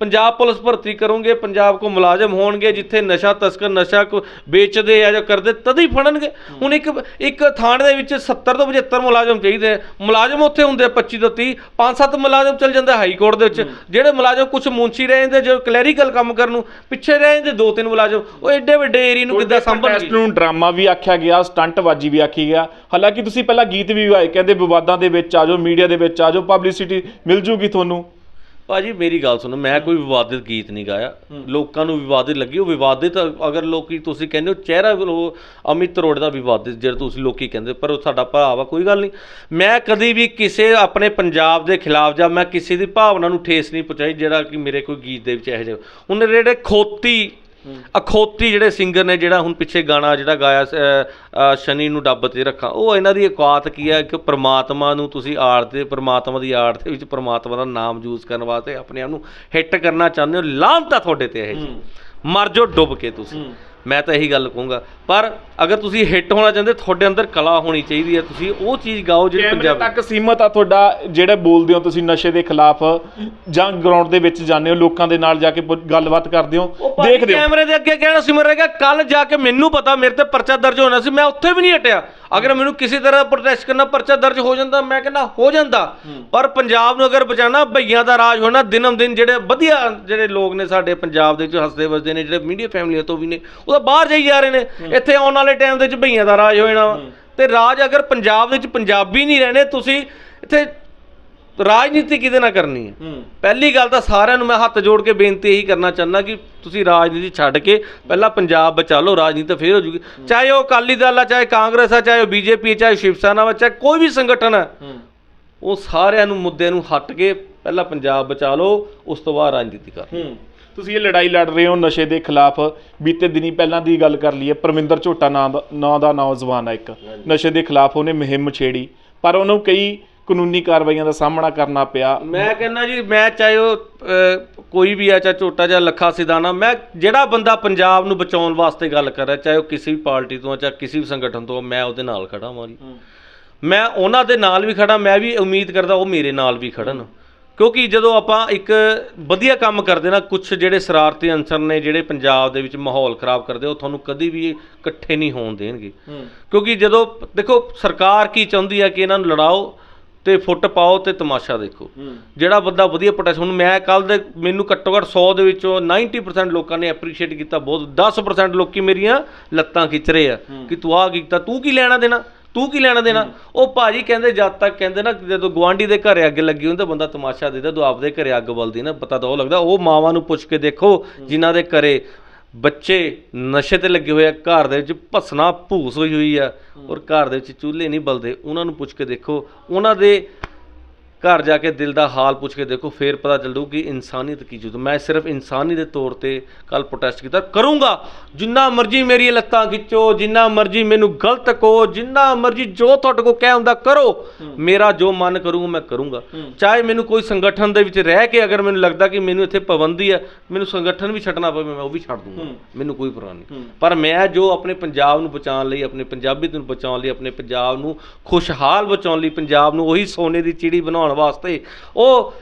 ਪੰਜਾਬ ਪੁਲਿਸ ਭਰਤੀ ਕਰੋਗੇ ਪੰਜਾਬ ਕੋ ਮੁਲਾਜ਼ਮ ਹੋਣਗੇ ਜਿੱਥੇ ਨਸ਼ਾ ਤਸਕਰ ਨਸ਼ਾ ਕੋ ਵੇਚਦੇ ਆ ਜਾਂ ਕਰਦੇ ਤਦ ਹੀ ਫੜਨਗੇ। ਹੁਣ ਇੱਕ ਇੱਕ ਥਾਣੇ ਦੇ ਵਿੱਚ 70 ਤੋਂ 75 ਮੁਲਾਜ਼ਮ ਚਾਹੀਦੇ ਮੁਲਾਜ਼ਮ ਉੱਥੇ ਹੁੰਦੇ ਆ 25 ਤੋਂ 30 5-7 ਮੁਲਾਜ਼ਮ ਚਲ ਜਾਂਦੇ ਹਾਈ ਕੋਰਟ ਦੇ ਵਿੱਚ। ਜਿਹੜੇ ਮੁਲਾਜ਼ਮ ਕੁਝ ਮੁੰਸ਼ੀ ਰਹੇ ਜਾਂਦੇ ਜੋ ਕਲੈਰੀਕਲ ਕੰਮ ਕਰਨ ਨੂੰ ਪਿੱਛੇ ਰਹਿ ਜਾਂਦੇ ਦੋ ਤਿੰਨ ਮੁਲਾਜ਼ਮ। ਉਹ ਐਡੇ ਵੱਡੇ ਏਰੀਆ ਨੂੰ ਕਿੱਦਾਂ ਸੰਭਲਣਗੇ? ਨੂੰ ਡਰਾਮਾ ਵੀ ਆਖਿਆ ਗਿਆ ਸਟੰਟਬਾਜ਼ੀ ਵੀ ਆਖੀ ਗਿਆ। ਹਾਲਾਂਕਿ ਤੁਸੀਂ ਪਹਿਲਾਂ ਗੀਤ ਵੀ ਗਾਏ ਕਹਿੰਦੇ ਵਿਵਾਦਾਂ ਦੇ ਵਿੱਚ ਆ ਜਾਓ ਮੀਡੀਆ ਦੇ ਵਿੱਚ ਆ ਜਾਓ ਪਬਲਿਸਿਟੀ ਮਿਲ ਜੂਗੀ ਤੁਹਾਨੂੰ। ਭਾਜੀ ਮੇਰੀ ਗੱਲ ਸੁਣੋ ਮੈਂ ਕੋਈ ਵਿਵਾਦਿਤ ਗੀਤ ਨਹੀਂ ਗਾਇਆ। ਲੋਕਾਂ ਨੂੰ ਵਿਵਾਦਿਤ ਲੱਗੀ ਉਹ ਵਿਵਾਦਿਤ ਅਗਰ ਲੋਕੀ ਤੁਸੀਂ ਕਹਿੰਦੇ ਹੋ ਚਿਹਰਾ ਉਹ ਅਮਿਤ ਰੋੜ ਦਾ ਵਿਵਾਦਿਤ ਜਿਹੜਾ ਤੁਸੀਂ ਲੋਕੀ ਕਹਿੰਦੇ ਪਰ ਉਹ ਸਾਡਾ ਭਰਾ ਵਾ ਕੋਈ ਗੱਲ ਨਹੀਂ। ਮੈਂ ਕਦੀ ਵੀ ਕਿਸੇ ਆਪਣੇ ਪੰਜਾਬ ਦੇ ਖਿਲਾਫ ਜਾਂ ਮੈਂ ਕਿਸੇ ਦੀ ਭਾਵਨਾ ਨੂੰ ਠੇਸ ਨਹੀਂ ਪਹੁੰਚਾਈ ਜਿਹੜਾ ਕਿ ਮੇਰੇ ਕੋਈ ਗੀਤ ਦੇ ਵਿੱਚ ਇਹੋ ਜਿਹਾ ਹੁਣ ਜਿਹੜੇ ਖੋਤੀ ਅਖੋਤੀ ਜਿਹੜੇ ਸਿੰਗਰ ਨੇ ਜਿਹੜਾ ਹੁਣ ਪਿੱਛੇ ਗਾਣਾ ਜਿਹੜਾ ਗਾਇਆ ਸ਼ਨੀ ਨੂੰ ਡੱਬ ਤੇ ਰੱਖਾਂ ਉਹ ਇਹਨਾਂ ਦੀ ਔਕਾਤ ਕੀ ਹੈ ਕਿ ਪ੍ਰਮਾਤਮਾ ਨੂੰ ਤੁਸੀਂ ਆੜ ਤੇ ਪ੍ਰਮਾਤਮਾ ਦੀ ਆੜ ਦੇ ਵਿੱਚ ਪ੍ਰਮਾਤਮਾ ਦਾ ਨਾਮ ਯੂਜ਼ ਕਰਨ ਵਾਸਤੇ ਆਪਣੇ ਆਪ ਨੂੰ ਹਿੱਟ ਕਰਨਾ ਚਾਹੁੰਦੇ ਹੋ ਲਾਂਤਾ ਤੁਹਾਡੇ ਤੇ ਇਹ ਜੀ ਮਰ ਜਾਓ ਡੁੱਬ ਕੇ ਤੁਸੀਂ। ਮੈਂ ਤਾਂ ਇਹੀ ਗੱਲ ਕਹੂੰਗਾ। ਪਰ ਅਗਰ ਤੁਸੀਂ ਹਿੱਟ ਹੋਣਾ ਚਾਹੁੰਦੇ ਤੁਹਾਡੇ ਅੰਦਰ ਕਲਾ ਹੋਣੀ ਚਾਹੀਦੀ ਹੈ ਤੁਸੀਂ ਉਹ ਚੀਜ਼ ਗਾਓ ਜਿਹੜੀ ਕੈਮਰੇ ਪੰਜਾਬ ਤੱਕ ਸੀਮਤ ਆ ਤੁਹਾਡਾ ਜਿਹੜੇ ਬੋਲਦੇ ਹੋ ਤੁਸੀਂ ਨਸ਼ੇ ਦੇ ਖਿਲਾਫ ਜਾਂ ਗਰਾਊਂਡ ਦੇ ਵਿੱਚ ਜਾਂਦੇ ਹੋ ਲੋਕਾਂ ਦੇ ਨਾਲ ਜਾ ਕੇ ਪੁ- ਗੱਲਬਾਤ ਕਰਦੇ ਹੋ ਦੇਖਦੇ ਹੋ। ਕੈਮਰੇ ਦੇ ਅੱਗੇ ਕਹਿਣਾ ਸਿਮਰ ਰਹੇਗਾ ਕੱਲ ਜਾ ਕੇ ਮੈਨੂੰ ਪਤਾ ਮੇਰੇ ਤੇ ਪਰਚਾ ਦਰਜ ਹੋਣਾ ਸੀ ਮੈਂ ਉੱਥੇ ਵੀ ਨਹੀਂ ਹਟਿਆ। ਅਗਰ ਮੈਨੂੰ ਕਿਸੇ ਤਰ੍ਹਾਂ ਪ੍ਰੋਟੈਸਟ ਕਰਨਾ ਪਰਚਾ ਦਰਜ ਹੋ ਜਾਂਦਾ ਮੈਂ ਕਹਿੰਦਾ ਹੋ ਜਾਂਦਾ। ਪਰ ਪੰਜਾਬ ਨੂੰ ਅਗਰ ਬਚਾਣਾ ਭਈਆਂ ਦਾ ਰਾਜ ਹੋਣਾ ਦਿਨਮ ਦਿਨ ਜਿਹੜੇ ਵਧੀਆ ਜਿਹੜੇ ਲੋਕ ਨੇ ਸਾਡੇ ਪੰਜਾਬ ਦੇ ਵਿੱਚ ਹੱਸਦੇ ਵਸਦੇ ਨੇ ਜਿਹੜੇ ਮੀਡੀਆ ਫੈਮਲੀਆਂ ਤੋਂ ਵੀ ਨੇ ਉਹ ਤਾਂ ਬਾਹਰ ਜਾਈ ਜਾ ਰਹੇ ਨੇ। ਇੱਥੇ ਆਉਣ ਵਾਲੇ ਟਾਈਮ ਦੇ ਵਿੱਚ ਭਈਆਂ ਦਾ ਰਾਜ ਹੋ ਜਾਣਾ। ਤੇ ਰਾਜ ਅਗਰ ਪੰਜਾਬ ਦੇ ਵਿੱਚ ਪੰਜਾਬੀ ਨਹੀਂ ਰਹਿਣੇ ਤੁਸੀਂ ਇੱਥੇ ਰਾਜਨੀਤੀ ਕਿਹਦੇ ਨਾਲ ਕਰਨੀ ਹੈ? ਪਹਿਲੀ ਗੱਲ ਤਾਂ ਸਾਰਿਆਂ ਨੂੰ ਮੈਂ ਹੱਥ ਜੋੜ ਕੇ ਬੇਨਤੀ ਇਹੀ ਕਰਨਾ ਚਾਹੁੰਦਾ ਕਿ ਤੁਸੀਂ ਰਾਜਨੀਤੀ ਛੱਡ ਕੇ ਪਹਿਲਾਂ ਪੰਜਾਬ ਬਚਾ ਲਓ ਰਾਜਨੀਤੀ ਤਾਂ ਫੇਰ ਹੋ ਜੂਗੀ। ਚਾਹੇ ਉਹ ਅਕਾਲੀ ਦਲ ਆ ਚਾਹੇ ਕਾਂਗਰਸ ਆ ਚਾਹੇ ਉਹ ਬੀਜੇਪੀ ਚਾਹੇ ਸ਼ਿਵ ਸੈਨਾ ਵਾ ਚਾਹੇ ਕੋਈ ਵੀ ਸੰਗਠਨ ਹੈ। ਉਹ ਸਾਰਿਆਂ ਨੂੰ ਮੁੱਦਿਆਂ ਨੂੰ ਹੱਟ ਕੇ ਪਹਿਲਾਂ ਪੰਜਾਬ ਬਚਾ ਲਓ ਉਸ ਤੋਂ ਬਾਅਦ ਰਾਜਨੀਤੀ ਕਰ ਤੁਸੀਂ ਇਹ ਲੜਾਈ ਲੜ ਰਹੇ ਹੋ ਨਸ਼ੇ ਦੇ ਖਿਲਾਫ। ਬੀਤੇ ਦਿਨੀ ਪਹਿਲਾਂ ਦੀ ਗੱਲ ਕਰ ਲਈਏ ਪਰਮਿੰਦਰ ਝੋਟਾ ਨਾਂ ਦਾ ਨਾਂ ਦਾ ਨੌਜਵਾਨ ਆ ਇੱਕ। ਨਸ਼ੇ ਦੇ ਖਿਲਾਫ ਉਹਨੇ ਮੁਹਿੰਮ ਛੇੜੀ। ਪਰ ਉਹਨੂੰ ਕਈ ਕਾਨੂੰਨੀ ਕਾਰਵਾਈਆਂ ਦਾ ਸਾਹਮਣਾ ਕਰਨਾ ਪਿਆ। ਮੈਂ ਕਹਿੰਦਾ ਜੀ ਮੈਂ ਚਾਹੇ ਉਹ ਅਹ, ਕੋਈ ਵੀ ਆ ਚਾਹੇ ਛੋਟਾ ਜਿਹਾ ਲੱਖਾ ਸਿਦਾਨਾ ਮੈਂ ਜਿਹੜਾ ਬੰਦਾ ਪੰਜਾਬ ਨੂੰ ਬਚਾਉਣ ਵਾਸਤੇ ਗੱਲ ਕਰ ਰਿਹਾ ਚਾਹੇ ਉਹ ਕਿਸੇ ਵੀ ਪਾਰਟੀ ਤੋਂ ਆ, ਚਾਹੇ ਕਿਸੇ ਵੀ ਸੰਗਠਨ ਤੋਂ ਆ, ਮੈਂ ਉਹਦੇ ਨਾਲ ਖੜਾ ਹਾਂ ਜੀ। ਮੈਂ ਉਹਨਾਂ ਦੇ ਨਾਲ ਵੀ ਖੜਾ ਮੈਂ ਵੀ ਉਮੀਦ ਕਰਦਾ ਉਹ ਮੇਰੇ ਨਾਲ ਵੀ ਖੜਨ। ਕਿਉਂਕਿ ਜਦੋਂ ਆਪਾਂ ਇੱਕ ਵਧੀਆ ਕੰਮ ਕਰਦੇ ਨਾ ਕੁਝ ਜਿਹੜੇ ਸ਼ਰਾਰਤੀ ਅਨਸਰ ਨੇ ਜਿਹੜੇ ਪੰਜਾਬ ਦੇ ਵਿੱਚ ਮਾਹੌਲ ਖਰਾਬ ਕਰਦੇ ਉਹ ਤੁਹਾਨੂੰ ਕਦੀ ਵੀ ਇਕੱਠੇ ਨਹੀਂ ਹੋਣ ਦੇਣਗੇ। ਕਿਉਂਕਿ ਜਦੋਂ ਦੇਖੋ ਸਰਕਾਰ ਕੀ ਚਾਹੁੰਦੀ ਹੈ ਕਿ ਇਹਨਾਂ ਨੂੰ ਲੜਾਓ ਤੇ ਫੁੱਟ ਪਾਓ ਤੇ ਤਮਾਸ਼ਾ ਦੇਖੋ। ਜਿਹੜਾ ਬੰਦਾ ਵਧੀਆ ਪ੍ਰੋਟੈਕਸ਼ਨ ਹੁਣ ਮੈਂ ਕੱਲ ਦੇ ਮੈਨੂੰ ਘੱਟੋ ਘੱਟ 100 ਦੇ ਵਿੱਚੋਂ 90% ਲੋਕਾਂ ਨੇ ਐਪਰੀਸ਼ੀਏਟ ਕੀਤਾ ਬਹੁਤ 10% ਲੋਕੀ ਮੇਰੀਆਂ ਲੱਤਾਂ ਖਿੱਚ ਰਹੇ ਆ ਕਿ ਤੂੰ ਆਹ ਕੀਤਾ ਤੂੰ ਕੀ ਲੈਣਾ ਦੇਣਾ? ਤੂੰ ਕੀ ਲੈਣਾ ਦੇਣਾ? ਉਹ ਭਾਜੀ ਕਹਿੰਦੇ ਜਦ ਤੱਕ ਕਹਿੰਦੇ ਨਾ ਜਦੋਂ ਗਵਾਂਢੀ ਦੇ ਘਰੇ ਅੱਗ ਲੱਗੀ ਹੁੰਦੀ ਤਾਂ ਬੰਦਾ ਤਮਾਸ਼ਾ ਦੇਖਦਾ ਤੂੰ ਆਪਦੇ ਘਰੇ ਅੱਗ ਬਲਦੀ ਨਾ ਪਤਾ ਤਾਂ ਉਹ ਲੱਗਦਾ ਉਹ ਮਾਵਾਂ ਨੂੰ ਪੁੱਛ ਕੇ ਦੇਖੋ ਜਿਨ੍ਹਾਂ ਦੇ ਘਰੇ ਬੱਚੇ ਨਸ਼ੇ ਤੇ ਲੱਗੇ ਹੋਏ ਆ ਘਰ ਦੇ ਵਿੱਚ ਭਸਨਾ ਭੂਸ ਹੋਈ ਹੋਈ ਆ ਔਰ ਘਰ ਦੇ ਵਿੱਚ ਚੁੱਲ੍ਹੇ ਨਹੀਂ ਬਲਦੇ ਉਹਨਾਂ ਨੂੰ ਪੁੱਛ ਕੇ ਦੇਖੋ ਉਹਨਾਂ ਦੇ ਘਰ ਜਾ ਕੇ ਦਿਲ ਦਾ ਹਾਲ ਪੁੱਛ ਕੇ ਦੇਖੋ ਫੇਰ ਪਤਾ ਚੱਲੂ ਕਿ ਇਨਸਾਨੀਅਤ ਕੀ ਚੀਜ਼ ਮੈਂ ਸਿਰਫ ਇਨਸਾਨੀ ਦੇ ਤੌਰ ਤੇ ਕੱਲ ਪ੍ਰੋਟੈਸਟ ਕੀਤਾ। ਕਰੂੰਗਾ। ਜਿੰਨਾ ਮਰਜ਼ੀ ਮੇਰੀ ਲੱਤਾਂ ਖਿੱਚੋ ਜਿੰਨਾ ਮਰਜ਼ੀ ਮੈਨੂੰ ਗਲਤ ਕਹੋ ਜਿੰਨਾ ਮਰਜ਼ੀ ਜੋ ਤੁਹਾਡੇ ਕੋ ਕਹਿ ਹੁੰਦਾ ਕਰੋ। ਮੇਰਾ ਜੋ ਮਨ ਕਰੂੰ ਮੈਂ ਕਰੂੰਗਾ। ਚਾਹੇ ਮੈਨੂੰ ਕੋਈ ਸੰਗਠਨ ਦੇ ਵਿੱਚ ਰਹਿ ਕੇ ਅਗਰ ਮੈਨੂੰ ਲੱਗਦਾ ਕਿ ਮੈਨੂੰ ਇੱਥੇ ਪਾਬੰਦੀ ਹੈ ਮੈਨੂੰ ਸੰਗਠਨ ਵੀ ਛੱਡਣਾ ਪਵੇ ਮੈਂ ਉਹ ਵੀ ਛੱਡ ਦੂੰਗਾ। ਮੈਨੂੰ ਕੋਈ ਪਰਵਾਹ ਨਹੀਂ। ਪਰ ਮੈਂ ਜੋ ਆਪਣੇ ਪੰਜਾਬ ਨੂੰ ਬਚਾਉਣ ਲਈ ਆਪਣੇ ਪੰਜਾਬੀਅਤ ਨੂੰ ਬਚਾਉਣ ਲਈ ਆਪਣੇ ਪੰਜਾਬ ਨੂੰ ਖੁਸ਼ਹਾਲ ਬਚਾਉਣ ਲਈ ਪੰਜਾਬ ਨੂੰ ਉਹੀ ਸੋਨੇ ਦੀ ਚਿੜੀ ਬਣਾਉਣ ਵਾਸਤੇ। ਉਹ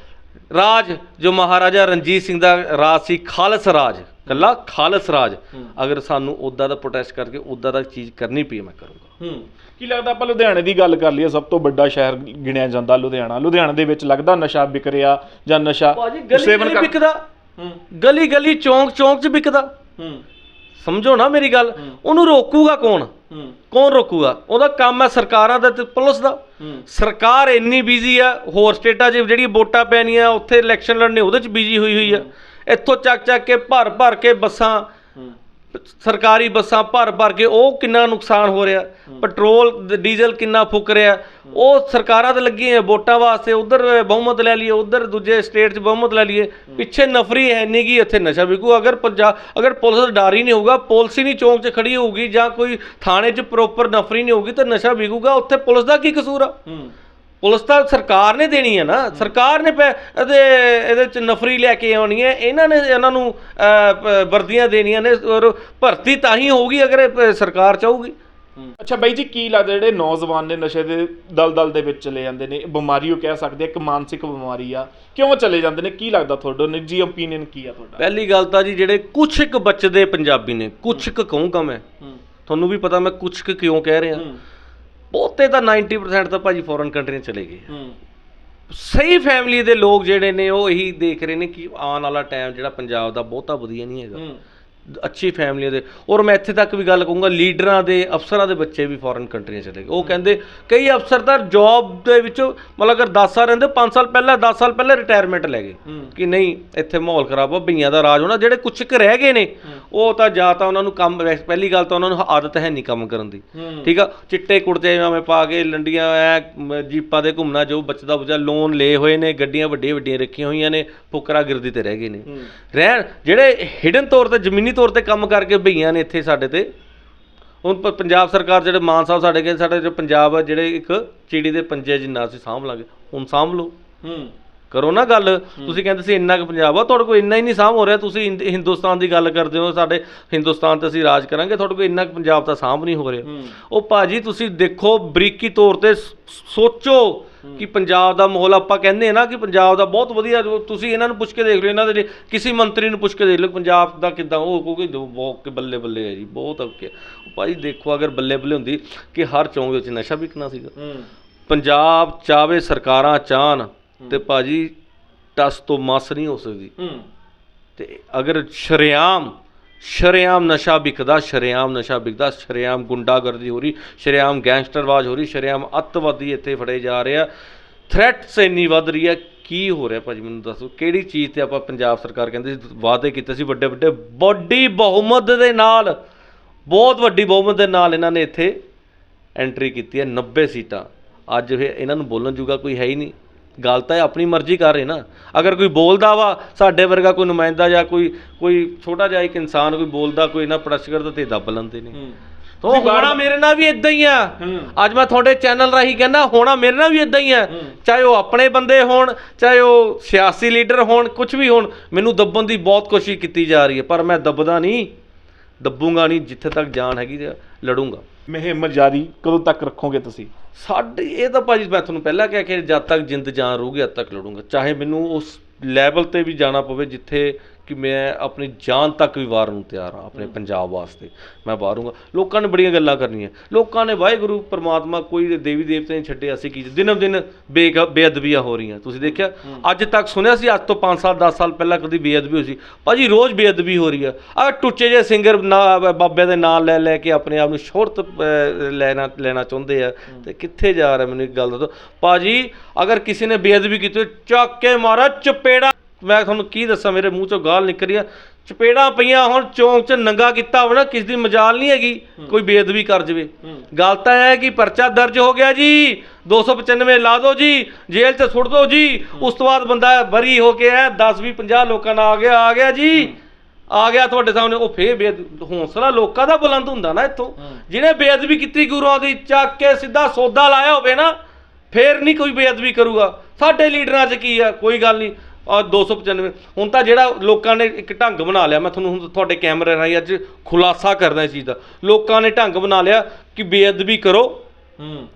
ਰਾਜ ਜੋ ਮਹਾਰਾਜਾ ਰਣਜੀਤ ਸਿੰਘ ਦਾ ਰਾਜ ਸੀ ਖਾਲਸ ਰਾਜ ਕੱਲਾ ਖਾਲਸ ਰਾਜ। ਅਗਰ ਸਾਨੂੰ ਉਦਾਂ ਦਾ ਪ੍ਰੋਟੈਸਟ ਕਰਕੇ ਉਦਾਂ ਦਾ ਚੀਜ਼ ਕਰਨੀ ਪਈ ਮੈਂ ਕਰੂੰਗਾ। ਹੂੰ। ਕੀ ਲੱਗਦਾ ਆਪਾਂ ਲੁਧਿਆਣੇ ਦੀ ਗੱਲ ਕਰ ਲਈਏ ਸਭ ਤੋਂ ਵੱਡਾ ਸ਼ਹਿਰ ਗਿਣਿਆ ਜਾਂਦਾ ਲੁਧਿਆਣਾ। ਲੁਧਿਆਣੇ ਦੇ ਵਿੱਚ ਲੱਗਦਾ ਨਸ਼ਾ ਵਿਕ ਰਿਹਾ ਜਾਂ ਨਸ਼ਾ ਸੇਵਨ ਵਿਕਦਾ। ਹੂੰ। ਗਲੀ ਗਲੀ ਚੌਂਕ ਚੌਂਕ 'ਚ ਵਿਕਦਾ। ਹੂੰ। ਸਮਝੋ ਨਾ ਮੇਰੀ ਗੱਲ ਉਹਨੂੰ ਰੋਕੂਗਾ ਕੌਣ? ਕੌਣ ਰੋਕੂਗਾ? ਉਹਦਾ ਕੰਮ ਹੈ ਸਰਕਾਰਾਂ ਦਾ ਤੇ ਪੁਲਿਸ ਦਾ। ਸਰਕਾਰ ਇੰਨੀ ਬਿਜ਼ੀ ਆ ਹੋਰ ਸਟੇਟਾਂ 'ਚ ਜਿਹੜੀ ਵੋਟਾਂ ਪੈਣੀਆਂ ਉੱਥੇ ਇਲੈਕਸ਼ਨ ਲੜਨੇ ਉਹਦੇ 'ਚ ਬਿਜ਼ੀ ਹੋਈ ਹੋਈ ਆ। ਇੱਥੋਂ ਚੱਕ ਚੱਕ ਕੇ ਭਰ ਭਰ ਕੇ ਬੱਸਾਂ ਸਰਕਾਰੀ ਬੱਸਾਂ ਭਰ ਭਰ ਕੇ ਉਹ ਕਿੰਨਾ ਨੁਕਸਾਨ ਹੋ ਰਿਹਾ? ਪੈਟਰੋਲ ਡੀਜ਼ਲ ਕਿੰਨਾ ਫੁੱਕ ਰਿਹਾ? ਉਹ ਸਰਕਾਰਾਂ ਤੇ ਲੱਗੀਆਂ ਵੋਟਾਂ ਵਾਸਤੇ ਉਧਰ ਬਹੁਮਤ ਲੈ ਲਈਏ ਉਧਰ ਦੂਜੇ ਸਟੇਟ 'ਚ ਬਹੁਮਤ ਲੈ ਲਈਏ। ਪਿੱਛੇ ਨਫਰੀ ਹੈ ਨਹੀਂ ਗੀ ਇੱਥੇ ਨਸ਼ਾ ਵਿਕੂ? ਅਗਰ ਪੰਜਾਬ ਅਗਰ ਪੁਲਿਸ ਦਾ ਡਰ ਹੀ ਨਹੀਂ ਹੋਊਗਾ ਪੁਲਿਸ ਹੀ ਨਹੀਂ ਚੌਂਕ 'ਚ ਖੜੀ ਹੋਊਗੀ ਜਾਂ ਕੋਈ ਥਾਣੇ 'ਚ ਪ੍ਰੋਪਰ ਨਫਰੀ ਨਹੀਂ ਹੋਊਗੀ ਤਾਂ ਨਸ਼ਾ ਵਿਕੂਗਾ। ਉੱਥੇ ਪੁਲਿਸ ਦਾ ਕੀ ਕਸੂਰ ਆ? ਪੁਲਿਸ ਤਾਂ ਸਰਕਾਰ ਨੇ ਦੇਣੀ ਹੈ ਨਾ। ਸਰਕਾਰ ਨੇ ਇਹਦੇ ਇਹਦੇ ਚ ਨਫਰੀ ਲੈ ਕੇ ਆਉਣੀ ਹੈ। ਇਹਨਾਂ ਨੇ ਇਹਨਾਂ ਨੂੰ ਵਰਦੀਆਂ ਦੇਣੀਆਂ ਨੇ ਔਰ ਭਰਤੀ ਤਾਂ ਹੀ ਹੋਊਗੀ ਅਗਰ ਸਰਕਾਰ ਚਾਹੂਗੀ। ਅੱਛਾ ਬਾਈ ਜੀ ਕੀ ਲੱਗਦਾ ਜਿਹੜੇ ਨੌਜਵਾਨ ਨੇ ਨਸ਼ੇ ਦੇ ਦਲਦਲ ਦੇ ਵਿੱਚ ਚਲੇ ਜਾਂਦੇ ਨੇ? ਬਿਮਾਰੀ ਉਹ ਕਹਿ ਸਕਦੇ ਆ ਇੱਕ ਮਾਨਸਿਕ ਬਿਮਾਰੀ ਆ। ਕਿਉਂ ਚਲੇ ਜਾਂਦੇ ਨੇ? ਕੀ ਲੱਗਦਾ ਤੁਹਾਡਾ ਨਿੱਜੀ ਓਪੀਨੀਅਨ ਕੀ ਆ ਤੁਹਾਡਾ? ਪਹਿਲੀ ਗੱਲ ਤਾਂ ਜੀ ਜਿਹੜੇ ਕੁਛ ਇੱਕ ਬਚਦੇ ਪੰਜਾਬੀ ਨੇ ਕੁਛ ਇੱਕ ਕਹੂੰਗਾ ਮੈਂ। ਹੂੰ। ਤੁਹਾਨੂੰ ਵੀ ਪਤਾ ਮੈਂ ਕੁਛ ਕਿਉਂ ਕਹਿ ਰਿਹਾ। ਬਹੁਤੇ ਤਾਂ 90% ਤਾਂ ਭਾਜੀ ਫੋਰਨ ਕੰਟਰੀਆਂ ਚਲੇ ਗਏ ਹੂੰ। ਸਹੀ ਫੈਮਿਲੀ ਦੇ ਲੋਕ ਜਿਹੜੇ ਨੇ ਉਹ ਇਹੀ ਦੇਖ ਰਹੇ ਨੇ ਕਿ ਆਉਣ ਵਾਲਾ ਟਾਈਮ ਜਿਹੜਾ ਪੰਜਾਬ ਦਾ ਬਹੁਤਾ ਵਧੀਆ ਨਹੀਂ ਹੈਗਾ। ਹੂੰ। ਅੱਛੀ ਫੈਮਲੀਆਂ ਦੇ। ਔਰ ਮੈਂ ਇੱਥੇ ਤੱਕ ਵੀ ਗੱਲ ਕਹੂੰਗਾ ਲੀਡਰਾਂ ਦੇ ਅਫਸਰਾਂ ਦੇ ਬੱਚੇ ਵੀ ਫੋਰਨ ਕੰਟਰੀਆਂ ਚਲੇ ਗਏ। ਉਹ ਕਹਿੰਦੇ ਕਈ ਅਫਸਰ ਤਾਂ ਜੌਬ ਦੇ ਵਿੱਚੋਂ ਮਤਲਬ ਅਗਰ 10 ਸਾਲ ਰਹਿੰਦੇ 5 ਸਾਲ ਪਹਿਲਾਂ 10 ਸਾਲ ਪਹਿਲਾਂ ਰਿਟਾਇਰਮੈਂਟ ਲੈ ਗਏ। ਕਿ ਨਹੀਂ ਇੱਥੇ ਮਾਹੌਲ ਖਰਾਬ ਆ ਭਈਆਂ ਦਾ ਰਾਜ ਹੋਣਾ ਜਿਹੜੇ ਕੁਛ ਕੁ ਰਹਿ ਗਏ ਨੇ ਉਹ ਤਾਂ ਜਾਂ ਤਾਂ ਉਹਨਾਂ ਨੂੰ ਕੰਮ ਪਹਿਲੀ ਗੱਲ ਤਾਂ ਉਹਨਾਂ ਨੂੰ ਆਦਤ ਹੈ ਨਹੀਂ ਕੰਮ ਕਰਨ ਦੀ। ਠੀਕ ਆ? ਚਿੱਟੇ ਕੁੜਤੇ ਜਾਵੇਂ ਪਾ ਕੇ ਲੰਡੀਆਂ ਐ ਜੀਪਾਂ ਦੇ ਘੁੰਮਣਾ ਜੋ ਬਚਦਾ ਬੁਝਾ ਲੋਨ ਲਏ ਹੋਏ ਨੇ ਗੱਡੀਆਂ ਵੱਡੀਆਂ ਵੱਡੀਆਂ ਰੱਖੀਆਂ ਹੋਈਆਂ ਨੇ ਫੁਕਰਾ ਗਿਰਦੀ ਤੇ ਰਹਿ ਗਏ ਨੇ। ਰਹਿਣ ਜਿਹੜੇ ਹਿਡਨ ਤੌਰ ਤੇ ਜ਼ਮੀਨੀ ਤੌਰ ਤੇ ਕੰਮ ਕਰਕੇ ਭਈਆਂ ਨੇ ਇੱਥੇ ਸਾਡੇ ਤੇ। ਹੁਣ ਪ- ਪੰਜਾਬ ਸਰਕਾਰ ਜਿਹੜੇ ਮਾਨ ਸਾਹਿਬ ਸਾਡੇ ਕਹਿੰਦੇ ਸਾਡੇ ਜੋ ਪੰਜਾਬ ਆ ਜਿਹੜੇ ਇੱਕ ਚਿੜੀ ਦੇ ਪੰਜੇ ਜਿੰਨਾ ਅਸੀਂ ਸਾਂਭ ਲਾਂਗੇ ਹੁਣ ਸਾਂਭ ਲਓ। ਹੂੰ। ਕਰੋ ਨਾ ਗੱਲ। ਤੁਸੀਂ ਕਹਿੰਦੇ ਸੀ ਇੰਨਾ ਕੁ ਪੰਜਾਬ ਆ ਤੁਹਾਡੇ ਕੋਲ ਇੰਨਾ ਹੀ ਨਹੀਂ ਸਾਂਭ ਹੋ ਰਿਹਾ। ਤੁਸੀਂ ਹਿੰਦ- ਹਿੰਦੁਸਤਾਨ ਦੀ ਗੱਲ ਕਰਦੇ ਹੋ ਸਾਡੇ ਹਿੰਦੁਸਤਾਨ ਤੇ ਅਸੀਂ ਰਾਜ ਕਰਾਂਗੇ ਤੁਹਾਡੇ ਕੋਲ ਇੰਨਾ ਕੁ ਪੰਜਾਬ ਦਾ ਸਾਂਭ ਨਹੀਂ ਹੋ ਰਿਹਾ। ਹੂੰ। ਉਹ ਭਾਜੀ ਤੁਸੀਂ ਦੇਖੋ ਬਰੀਕੀ ਤੌਰ ਤੇ ਸ- ਸੋਚੋ। ਕਿ ਪੰਜਾਬ ਦਾ ਮਾਹੌਲ ਆਪਾਂ ਕਹਿੰਦੇ ਆ ਨਾ ਕਿ ਪੰਜਾਬ ਦਾ ਬਹੁਤ ਵਧੀਆ ਤੁਸੀਂ ਇਹਨਾਂ ਨੂੰ ਪੁੱਛ ਕੇ ਦੇਖ ਲਓ ਇਹਨਾਂ ਦੇ ਕਿਸੇ ਮੰਤਰੀ ਨੂੰ ਪੁੱਛ ਕੇ ਦੇਖ ਲਓ ਪੰਜਾਬ ਦਾ ਕਿਦਾਂ ਉਹ ਜੋ ਬਹੁਤ ਕਿ ਬੱਲੇ ਬੱਲੇ ਹੈ ਜੀ ਬਹੁਤ ਔਕੇ ਭਾਜੀ ਦੇਖੋ ਅਗਰ ਬੱਲੇ ਬੱਲੇ ਹੁੰਦੀ ਕਿ ਹਰ ਚੌਂਕ ਵਿੱਚ ਨਸ਼ਾ ਵਿਕਣਾ ਸੀਗਾ। ਪੰਜਾਬ ਚਾਵੇ ਸਰਕਾਰਾਂ ਚਾਹਨ ਤੇ ਭਾਜੀ ਟਸ ਤੋਂ ਮਸ ਨਹੀਂ ਹੋ ਸਕਦੀ। ਤੇ ਅਗਰ ਸ਼ਰੇਆਮ ਸ਼ਰੇਆਮ ਨਸ਼ਾ ਵਿਕਦਾ, ਸ਼ਰੇਆਮ ਨਸ਼ਾ ਵਿਕਦਾ, ਸ਼ਰੇਆਮ ਗੁੰਡਾਗਰਦੀ ਹੋ ਰਹੀ, ਸ਼ਰੇਆਮ ਗੈਂਗਸਟਰਵਾਜ ਹੋ ਰਹੀ, ਸ਼ਰੇਆਮ ਅੱਤਵਾਦੀ ਇੱਥੇ ਫੜੇ ਜਾ ਰਹੇ ਆ। ਥ੍ਰੈਟਸ ਇੰਨੀ ਵੱਧ ਰਹੀ ਹੈ, ਕੀ ਹੋ ਰਿਹਾ ਭਾਜੀ ਮੈਨੂੰ ਦੱਸੋ, ਕਿਹੜੀ ਚੀਜ਼ ਤੇ ਆਪਾਂ ਪੰਜਾਬ ਸਰਕਾਰ ਕਹਿੰਦੇ ਸੀ, ਵਾਅਦੇ ਕੀਤੇ ਸੀ ਵੱਡੇ ਵੱਡੇ, ਵੱਡੀ ਬਹੁਮਤ ਦੇ ਨਾਲ, ਬਹੁਤ ਵੱਡੀ ਬਹੁਮਤ ਦੇ ਨਾਲ ਇਹਨਾਂ ਨੇ ਇੱਥੇ ਐਂਟਰੀ ਕੀਤੀ ਹੈ 90 ਸੀਟਾਂ। ਅੱਜ ਇਹ ਇਹਨਾਂ ਨੂੰ ਬੋਲਣ ਜੂਗਾ ਕੋਈ ਹੈ ਹੀ ਨਹੀਂ। ਗੱਲ ਤਾਂ ਇਹ ਆਪਣੀ ਮਰਜ਼ੀ ਕਰ ਰਹੇ ਨਾ। ਅਗਰ ਕੋਈ ਬੋਲਦਾ ਵਾ ਸਾਡੇ ਵਰਗਾ ਕੋਈ ਨੁਮਾਇੰਦਾ ਜਾਂ ਕੋਈ ਕੋਈ ਛੋਟਾ ਜਿਹਾ ਇੱਕ ਇਨਸਾਨ ਕੋਈ ਬੋਲਦਾ ਕੋਈ ਨਾ ਪ੍ਰੈਸ ਕਰਦਾ ਤੇ ਦੱਬ ਲੈਂਦੇ ਨੇ ਹੂੰ। ਤੋ ਹੋਣਾ ਮੇਰੇ ਨਾਲ ਵੀ ਇਦਾਂ ਹੀ ਆ। ਹੂੰ। ਅੱਜ ਮੈਂ ਤੁਹਾਡੇ ਚੈਨਲ ਰਾਹੀਂ ਕਹਿੰਦਾ ਹੋਣਾ ਮੇਰੇ ਨਾਲ ਵੀ ਇਦਾਂ ਹੀ ਆ। ਹੂੰ। ਚਾਹੇ ਉਹ ਆਪਣੇ ਬੰਦੇ ਹੋਣ ਚਾਹੇ ਉਹ ਸਿਆਸੀ ਲੀਡਰ ਹੋਣ ਕੁਝ ਵੀ ਹੋਣ ਮੈਨੂੰ ਦੱਬਣ ਦੀ ਬਹੁਤ ਕੋਸ਼ਿਸ਼ ਕੀਤੀ ਜਾ ਰਹੀ ਹੈ ਪਰ ਮੈਂ ਦੱਬਦਾ ਨਹੀਂ। ਦੱਬੂਗਾ ਨਹੀਂ ਜਿੱਥੇ ਤੱਕ ਜਾਨ ਹੈਗੀ ਲੜੂੰਗਾ। ਮੁਹਿੰਮ ਜਾਰੀ ਕਦੋਂ ਤੱਕ ਰੱਖੋਗੇ ਤੁਸੀਂ? ਸਾਡੇ ਇਹ ਤਾਂ ਭਾਜੀ ਮੈਂ ਤੁਹਾਨੂੰ ਪਹਿਲਾਂ ਕਹਿ ਕੇ ਜਦ ਤੱਕ ਜਿੰਦ ਜਾਨ ਰਹੂਗੀ, ਜਦ ਤੱਕ ਲੜੂੰਗਾ। ਚਾਹੇ ਮੈਨੂੰ ਉਸ ਲੈਵਲ ਤੇ ਵੀ ਜਾਣਾ ਪਵੇ, ਜਿੱਥੇ ਕਿ ਮੈਂ ਆਪਣੀ ਜਾਨ ਤੱਕ ਵੀ ਵਾਰਨ ਨੂੰ ਤਿਆਰ ਹਾਂ ਆਪਣੇ ਪੰਜਾਬ ਵਾਸਤੇ। ਮੈਂ ਵਾਰੂੰਗਾ। ਲੋਕਾਂ ਨੇ ਬੜੀਆਂ ਗੱਲਾਂ ਕਰਨੀਆਂ। ਲੋਕਾਂ ਨੇ ਵਾਹਿਗੁਰੂ ਪ੍ਰਮਾਤਮਾ ਕੋਈ ਦੇਵੀ ਦੇਵਤੇ ਨਹੀਂ ਛੱਡੇ ਅਸੀਂ ਕੀ ਦਿਨ ਬੇਗ ਬੇਅਦਬੀਆਂ ਹੋ ਰਹੀਆਂ। ਤੁਸੀਂ ਦੇਖਿਆ? ਅੱਜ ਤੱਕ ਸੁਣਿਆ ਸੀ ਅੱਜ ਤੋਂ 5 ਸਾਲ 10 ਸਾਲ ਪਹਿਲਾਂ ਕਦੀ ਬੇਅਦਬੀ ਹੋਈ ਸੀ। ਭਾਜੀ ਰੋਜ਼ ਬੇਅਦਬੀ ਹੋ ਰਹੀ ਆ। ਆ ਟੁੱਚੇ ਜੇ ਸਿੰਗਰ ਬਾਬੇ ਦੇ ਨਾਂ ਲੈ ਲੈ ਕੇ ਆਪਣੇ ਆਪ ਨੂੰ ਸ਼ੋਹਰਤ ਲੈਣਾ ਲੈਣਾ ਚਾਹੁੰਦੇ ਆ। ਤੇ ਕਿੱਥੇ ਜਾ ਰਿਹਾ? ਮੈਨੂੰ ਇੱਕ ਗੱਲ ਦੱਸੋ। ਭਾਜੀ ਅਗਰ ਕਿਸੇ ਨੇ ਬੇਅਦਬੀ ਕੀਤੀ ਚੱਕ ਕੇ ਮਾਰਾ ਚਪੇੜਾ ਮੈਂ ਤੁਹਾਨੂੰ ਕੀ ਦੱਸਾਂ ਮੇਰੇ ਮੂੰਹ ਚੋਂ ਗਾਲ ਨਿਕਲ ਰਹੀ ਆ। ਚਪੇੜਾਂ ਪਈਆਂ ਹੁਣ ਚੌਂਕ 'ਚ ਨੰਗਾ ਕੀਤਾ ਹੋਵੇ ਨਾ ਕਿਸ ਦੀ ਮਜਾਲ ਨਹੀਂ ਹੈਗੀ ਕੋਈ ਬੇਅਦਬੀ ਕਰ ਜਵੇ। ਗੱਲ ਤਾਂ ਇਹ ਹੈ ਕਿ ਪਰਚਾ ਦਰਜ ਹੋ ਗਿਆ ਜੀ। 295 ਲਾ ਦਿਓ ਜੀ ਜੇਲ੍ਹ 'ਚ ਸੁੱਟ ਦਿਓ ਜੀ। ਉਸ ਤੋਂ ਬਾਅਦ ਬੰਦਾ ਬਰੀ ਹੋ ਕੇ ਹੈ 10 20 50 ਲੋਕਾਂ ਨਾਲ ਆ ਗਿਆ ਆ ਗਿਆ ਜੀ। ਆ ਗਿਆ ਤੁਹਾਡੇ ਸਾਹਮਣੇ ਉਹ ਫੇਰ ਬੇਅਦ ਹੌਸਲਾ ਲੋਕਾਂ ਦਾ ਬੁਲੰਦ ਹੁੰਦਾ ਨਾ ਇੱਥੋਂ। ਜਿਹਨੇ ਬੇਅਦਬੀ ਕੀਤੀ ਗੁਰੂਆਂ ਦੀ ਚੱਕ ਕੇ ਸਿੱਧਾ ਸੌਦਾ ਲਾਇਆ ਹੋਵੇ ਨਾ ਫੇਰ ਨਹੀਂ ਕੋਈ ਬੇਅਦਬੀ ਕਰੂਗਾ। ਸਾਡੇ ਲੀਡਰਾਂ 'ਚ ਕੀ ਆ? ਕੋਈ ਗੱਲ ਨਹੀਂ। 295 ਹੁਣ ਤਾਂ ਜਿਹੜਾ ਲੋਕਾਂ ਨੇ ਇੱਕ ਢੰਗ ਬਣਾ ਲਿਆ ਮੈਂ ਤੁਹਾਨੂੰ ਹੁਣ ਤੁਹਾਡੇ ਕੈਮਰੇ ਰਾਹੀਂ ਅੱਜ ਖੁਲਾਸਾ ਕਰਨਾ ਇਸ ਚੀਜ਼ ਦਾ। ਲੋਕਾਂ ਨੇ ਢੰਗ ਬਣਾ ਲਿਆ ਕਿ ਬੇਅਦਬੀ ਕਰੋ। ਹੂੰ।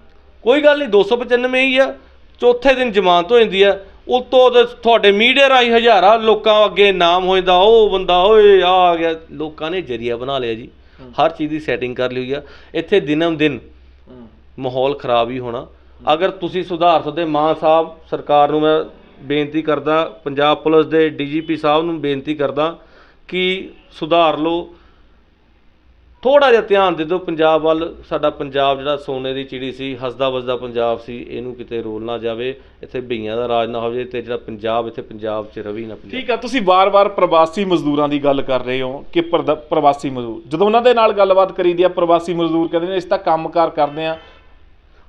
ਕੋਈ ਗੱਲ ਨਹੀਂ 295 ਹੀ ਆ। ਚੌਥੇ ਦਿਨ ਜ਼ਮਾਨਤ ਹੋ ਜਾਂਦੀ ਆ। ਉਤੋਂ ਤੁਹਾਡੇ ਮੀਡੀਆ ਰਾਹੀਂ ਹਜ਼ਾਰਾਂ ਲੋਕਾਂ ਅੱਗੇ ਨਾਮ ਹੋ ਜਾਂਦਾ ਉਹ ਬੰਦਾ ਓਏ ਆ ਗਿਆ। ਲੋਕਾਂ ਨੇ ਜਰੀਆ ਬਣਾ ਲਿਆ ਜੀ। ਹਰ ਚੀਜ਼ ਦੀ ਸੈਟਿੰਗ ਕਰ ਲਈ ਹੋਈ ਆ। ਇੱਥੇ ਦਿਨਮ ਦਿਨ ਮਾਹੌਲ ਖਰਾਬ ਹੀ ਹੋਣਾ। ਅਗਰ ਤੁਸੀਂ ਸੁਧਾਰ ਸਕਦੇ ਮਾਨ ਸਾਹਿਬ ਸਰਕਾਰ ਨੂੰ ਮੈਂ ਬੇਨਤੀ ਕਰਦਾ, ਪੰਜਾਬ ਪੁਲਿਸ ਦੇ ਡੀਜੀਪੀ ਸਾਹਿਬ ਨੂੰ ਬੇਨਤੀ ਕਰਦਾ ਕਿ ਸੁਧਾਰ ਲਓ। ਥੋੜਾ ਜਿਹਾ ਧਿਆਨ ਦੇ ਦਿਓ, ਪੰਜਾਬ ਵੱਲ। ਸਾਡਾ ਪੰਜਾਬ ਜਿਹੜਾ ਸੋਨੇ ਦੀ ਚਿੜੀ ਸੀ, ਹੱਸਦਾ ਵੱਸਦਾ ਪੰਜਾਬ ਸੀ, ਇਹਨੂੰ ਕਿਤੇ ਰੋਲ ਨਾ ਜਾਵੇ, ਇੱਥੇ ਬਈਆਂ ਦਾ ਰਾਜ ਨਾ ਹੋਵੇ ਜਾਵੇ ਤੇ ਜਿਹੜਾ ਪੰਜਾਬ, ਇੱਥੇ ਪੰਜਾਬ 'ਚ ਰਵੀ ਨਾ ਪੰਜਾਬ। ਠੀਕ ਆ, ਤੁਸੀਂ ਵਾਰ-ਵਾਰ ਪ੍ਰਵਾਸੀ ਮਜ਼ਦੂਰਾਂ ਦੀ ਗੱਲ ਕਰ ਰਹੇ ਹੋ ਕਿ ਪ੍ਰਦ- ਪ੍ਰਵਾਸੀ ਮਜ਼ਦੂਰ। ਜਦੋਂ ਉਹਨਾਂ ਦੇ ਨਾਲ ਗੱਲਬਾਤ ਕਰੀਦੀ ਆ, ਪ੍ਰਵਾਸੀ ਮਜ਼ਦੂਰ ਕਹਿੰਦੇ ਨੇ ਇਸ ਤਾਂ ਕੰਮਕਾਰ ਕਰਦੇ ਆ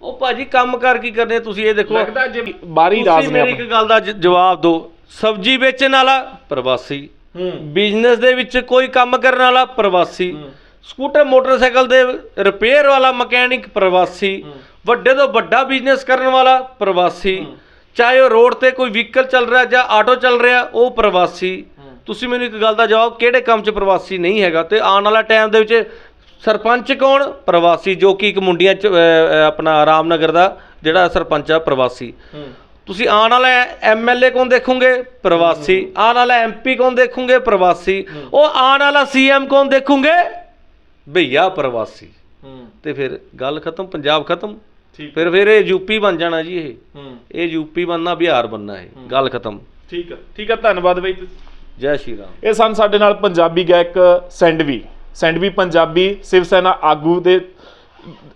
ਉਹ ਭਾਜੀ ਕੰਮ ਕਰ ਕੀ ਕਰਨੇ ਤੁਸੀਂ ਇਹ ਦੇਖੋ। ਲੱਗਦਾ ਜੇ ਬਾਹਰੀ ਰਾਜ ਤੁਸੀਂ ਨੇ ਮੇਰੀ ਇੱਕ ਗੱਲ ਦਾ ਜ- ਜਵਾਬ ਦਿਓ। ਸਬਜ਼ੀ ਵੇਚਣ ਵਾਲਾ ਪ੍ਰਵਾਸੀ। ਹੂੰ। ਬਿਜ਼ਨਸ ਦੇ ਵਿੱਚ ਕੋਈ ਕੰਮ ਕਰਨ ਵਾਲਾ ਪ੍ਰਵਾਸੀ। ਸਕੂਟਰ ਮੋਟਰਸਾਈਕਲ ਦੇ ਰਿਪੇਅਰ ਵਾਲਾ ਮਕੈਨਿਕ ਪ੍ਰਵਾਸੀ। ਵੱਡੇ ਤੋਂ ਵੱਡਾ ਬਿਜ਼ਨਸ ਕਰਨ ਵਾਲਾ ਪ੍ਰਵਾਸੀ। ਚਾਹੇ ਉਹ ਰੋਡ ਤੇ ਕੋਈ ਵਹੀਕਲ ਚੱਲ ਰਿਹਾ ਜਾਂ ਆਟੋ ਚੱਲ ਰਿਹਾ ਉਹ ਪ੍ਰਵਾਸੀ। ਤੁਸੀਂ ਮੈਨੂੰ ਇੱਕ ਗੱਲ ਦਾ ਜਵਾਬ ਕਿਹੜੇ ਕੰਮ 'ਚ ਪ੍ਰਵਾਸੀ ਨਹੀਂ ਹੈਗਾ? ਤੇ ਆਉਣ ਵਾਲਾ ਟਾਈਮ ਦੇ ਵਿੱਚ ਸਰਪੰਚ ਕੌਣ? ਪ੍ਰਵਾਸੀ ਜੋ ਕਿ ਇੱਕ ਮੁੰਡੀਆਂ 'ਚ ਆਪਣਾ ਰਾਮਨਗਰ ਦਾ ਜਿਹੜਾ ਸਰਪੰਚ ਆ ਪ੍ਰਵਾਸੀ। ਤੁਸੀਂ ਆਉਣ ਵਾਲਾ ਐਮਐਲਏ ਕੌਣ ਦੇਖੋਗੇ? ਪ੍ਰਵਾਸੀ। ਆਉਣ ਵਾਲਾ ਐਮਪੀ ਕੌਣ ਦੇਖੋਗੇ? ਪ੍ਰਵਾਸੀ। ਉਹ ਆਉਣ ਵਾਲਾ ਸੀਐਮ ਕੌਣ ਦੇਖੋਗੇ? ਭਈਆ ਪ੍ਰਵਾਸੀ। ਹੂੰ। ਤੇ ਫਿਰ ਗੱਲ ਖਤਮ ਪੰਜਾਬ ਖਤਮ। ਠੀਕ। ਫਿਰ ਫਿਰ ਇਹ ਯੂਪੀ ਬਣ ਜਾਣਾ ਜੀ ਇਹ। ਹੂੰ। ਇਹ ਯੂਪੀ ਬਣਨਾ ਬਿਹਾਰ ਬਣਨਾ ਇਹ। ਗੱਲ ਖਤਮ। ਠੀਕ ਆ। ਠੀਕ ਆ ਧੰਨਵਾਦ ਬਈ ਜੈ ਸ਼੍ਰੀ ਰਾਮ। ਇਹ ਸਨ ਸਾਡੇ ਨਾਲ ਪੰਜਾਬੀ ਗਾਇਕ ਸੈਂਡਵੀ। ਸੈਂਡਵੀ ਪੰਜਾਬੀ, ਸ਼ਿਵ ਸੈਨਾ ਆਗੂ ਦੇ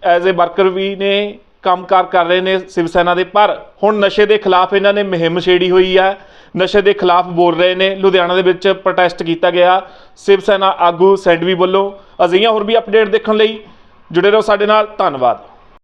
ਐਜ਼ ਅ ਵਰਕਰ ਵੀ ਨੇ, ਕੰਮਕਾਰ ਕਰ ਰਹੇ ਨੇ ਸ਼ਿਵ ਸੈਨਾ ਦੇ। ਪਰ ਹੁਣ ਨਸ਼ੇ ਦੇ ਖਿਲਾਫ ਇਹਨਾਂ ਨੇ ਮੁਹਿੰਮ ਛੇੜੀ ਹੋਈ ਹੈ ਨਸ਼ੇ ਦੇ ਖਿਲਾਫ ਬੋਲ ਰਹੇ ਨੇ। ਲੁਧਿਆਣਾ ਦੇ ਵਿੱਚ ਪ੍ਰੋਟੈਸਟ ਕੀਤਾ ਗਿਆ। ਸ਼ਿਵ ਸੈਨਾ ਆਗੂ ਸੈਂਡਵੀ ਵੱਲੋਂ। ਅਜਿਹੀਆਂ ਹੋਰ ਵੀ ਅਪਡੇਟ ਦੇਖਣ ਲਈ ਜੁੜੇ ਰਹੋ ਸਾਡੇ ਨਾਲ। ਧੰਨਵਾਦ।